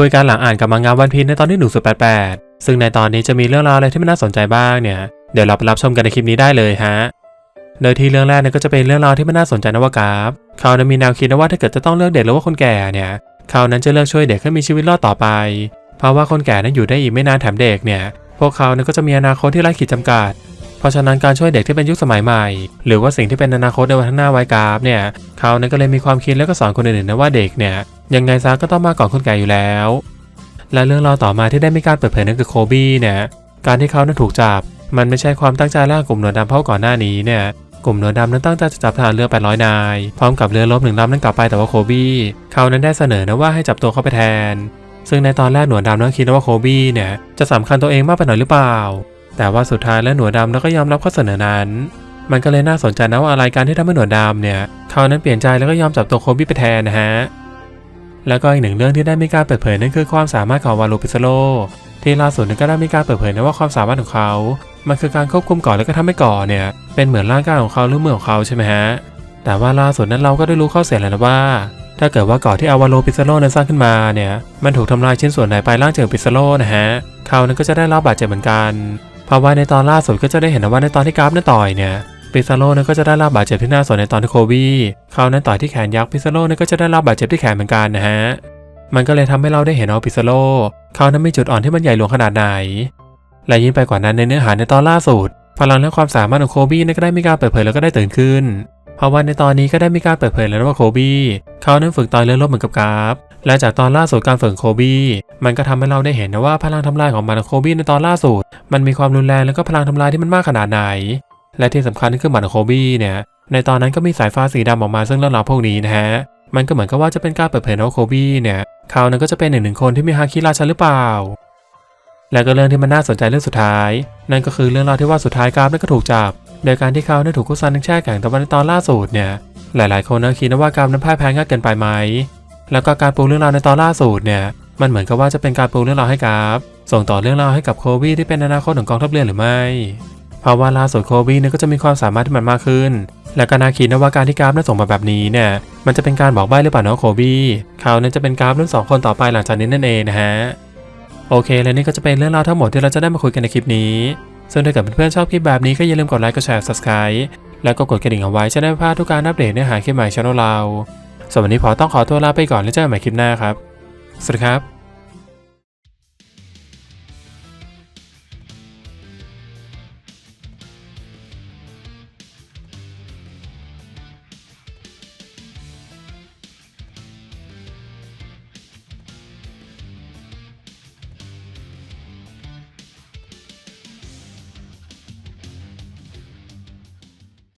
คุยกันหลังอ่านกับมังงะวันพีในตอนที่ 1088 ซึ่งในตอนนี้จะมีเรื่องราวอะไรที่มันน่าสนใจบ้างเนี่ย เดี๋ยวเราไปรับชมกันในคลิปนี้ได้เลยฮะ โดยที่เรื่องแรกเนี่ยก็จะเป็นเรื่องราวที่มันน่าสนใจนะว่ากราฟเขานั้นมีแนวคิดนะว่าถ้าเกิดจะต้องเลือกเด็กหรือว่าคนแก่เนี่ยเขานั้นจะเลือกช่วยเด็กให้มีชีวิตรอดต่อไป เพราะว่าคนแก่นั้นอยู่ได้อีกไม่นานแถมเด็กเนี่ย พวกเขานั้นก็จะมีอนาคตที่ไร้ขีดจำกัดเพราะฉะนั้นการช่วยเด็กที่เป็นยุคสมัยใหม่ หรือว่าสิ่งที่เป็นอนาคตในวันข้างหน้าไว้กราฟเนี่ยเขานั้นก็เลยมีความคิดแล้วก็สอนคนอื่นๆนะว่าเด็กเนี่ย ยังไงซะก็ต้องมาก่อนคนแก่อยู่แล้ว และเรื่องราวต่อมาที่ได้มีการเปิดเผยนั่นคือโคบี้เนี่ยการที่เขานั้นถูกจับ มันไม่ใช่ความตั้งใจแรกกลุ่มหนวดดำเพราะก่อนหน้านี้เนี่ยกลุ่มหนวดดำนั้นตั้งใจจะจับทหารเรือ 800 นาย พร้อมกับเรือรบหนึ่งลำนั้นกลับไปแต่ว่าโคบี้เขานั้นได้เสนอนะว่าให้จับตัวเขาไปแทน ซึ่งในตอนแรกหนวดดำนั้นคิดว่าโคบี้เนี่ยจะสำคัญตัวเองมากไปหน่อยหรือเปล่า แต่ว่าสุดท้ายแล้วหนวดดำแล้วก็ยอมรับข้อเสนอนั้น มันก็เลยน่าสนใจนะว่าอะไรการที่ทำให้หนวดดำเนี่ยเขานั้นเปลี่ยนใจแล้วก็ยอมจับตัวโคบี้ไปแทนนะฮะ แล้วก็อีกหนึ่งเรื่องที่ได้มีการเปิดเผยนั่นคือความสามารถของวาลูปิซโลที่ล่าสุดนั้นก็ได้มีการเปิดเผยนะว่าความสามารถของเขา มันคือการควบคุมก่อนแล้วก็ทำให้ก่อนเนี่ย เป็นเหมือนร่างกายของเขาหรือมือของเขาใช่ไหมฮะ แต่ว่าล่าสุดนั้นเราก็ได้รู้ข้อเสียแล้วนะว่า ถ้าเกิดว่าก่อนที่อาวาโลปิซโลนั้นสร้างขึ้นมาเนี่ย มันถูกทำลายชิ้นส่วนไหนไปร่างเจากปิซโลนะฮะ เขานั้นก็จะได้รับบาดเจ็บเหมือนกัน เพราะว่าในตอนล่าสุดก็จะได้เห็นนะว่าในตอนที่กราฟนั้นต่อยเนี่ย ปิซาโลนั้นก็จะได้รับบาดเจ็บที่หน้าสนในตอนที่โคบี้เขานั้นต่อยที่แขนยักษ์ปิซาโลนั้นก็จะได้รับบาดเจ็บที่แขนเหมือนกันนะฮะมันก็เลยทำให้เราได้เห็นว่าปิซาโลเขานั้นมีจุดอ่อนที่มันใหญ่หลวงขนาดไหน และยิ่งไปกว่านั้นในเนื้อหาในตอนล่าสุด พลังและความสามารถของโคบี้ก็ได้มีการเปิดเผยแล้วก็ได้ตื่นขึ้น เพราะว่าในตอนนี้ก็ได้มีการเปิดเผยแล้วว่าโคบี้เขานั้นฝึกต่อยเรือรบเหมือนกับกราฟ และจากตอนล่าสุดการฝึกโคบี้มันก็ทำให้เราได้เห็นนะว่าพลังทำลายของมันของโคบี้ในตอนล่าสุด มันมีความรุนแรงแล้วก็พลังทำลายที่มันมากขนาดไหน และที่สำคัญก็คือหมัดโคบี้เนี่ยในตอนนั้นก็มีสายฟ้าสีดำออกมาซึ่งเรื่องราวพวกนี้นะฮะมันก็เหมือนกับว่าจะเป็นการเปิดเผยว่าโคบี้เนี่ยเขานั้นก็จะเป็นหนึ่งหนึ่งคนที่มีฮาคิราชันหรือเปล่า และก็เรื่องที่มันน่าสนใจเรื่องสุดท้าย นั่นก็คือเรื่องราวที่ว่าสุดท้ายกราฟนั้นก็ถูกจับโดยการที่เขาได้ถูกคุซันทั้งแช่แข็งแต่ว่าในตอนล่าสุดเนี่ยหลาย ๆ คนนะคิดนะว่ากราฟนั้นพ่ายแพ้ง่ายเกินไปไหมแล้วก็การปูเรื่องราวในตอนล่าสุดเนี่ยมันเหมือนกับว่าจะเป็นการปูเรื่องราวให้กราฟส่งต่อเรื่องราวให้กับโคบี้ที่เป็นอนาคตของกองทัพเรือหรือไม่ เพราะว่าล่าสุดโคบี้เนี่ยก็จะมีความสามารถที่มันมากขึ้น และก็น่าคิดนะว่าการที่กราฟนั้นส่งมาแบบนี้เนี่ยมันจะเป็นการบอกใบ้หรือเปล่าเนาะโคบี้เขาเนี่ยจะเป็นกราฟรุ่นสองคนต่อไปหลังจากนี้นั่นเองนะฮะโอเค และนี่ก็จะเป็นเรื่องราวทั้งหมดที่เราจะได้มาคุยกันในคลิปนี้ ซึ่งถ้าเกิดเพื่อนๆชอบคลิปแบบนี้ก็อย่าลืมกดไลค์กดแชร์ subscribe แล้วก็กดกระดิ่งเอาไว้จะได้ไม่พลาดทุกการอัปเดตเนื้อหาคลิปใหม่ช่องเราส่วนวันนี้พอต้องขอตัวลาไปก่อนแล้วเจอกันใหม่คลิปหน้าครับ สวัสดีครับ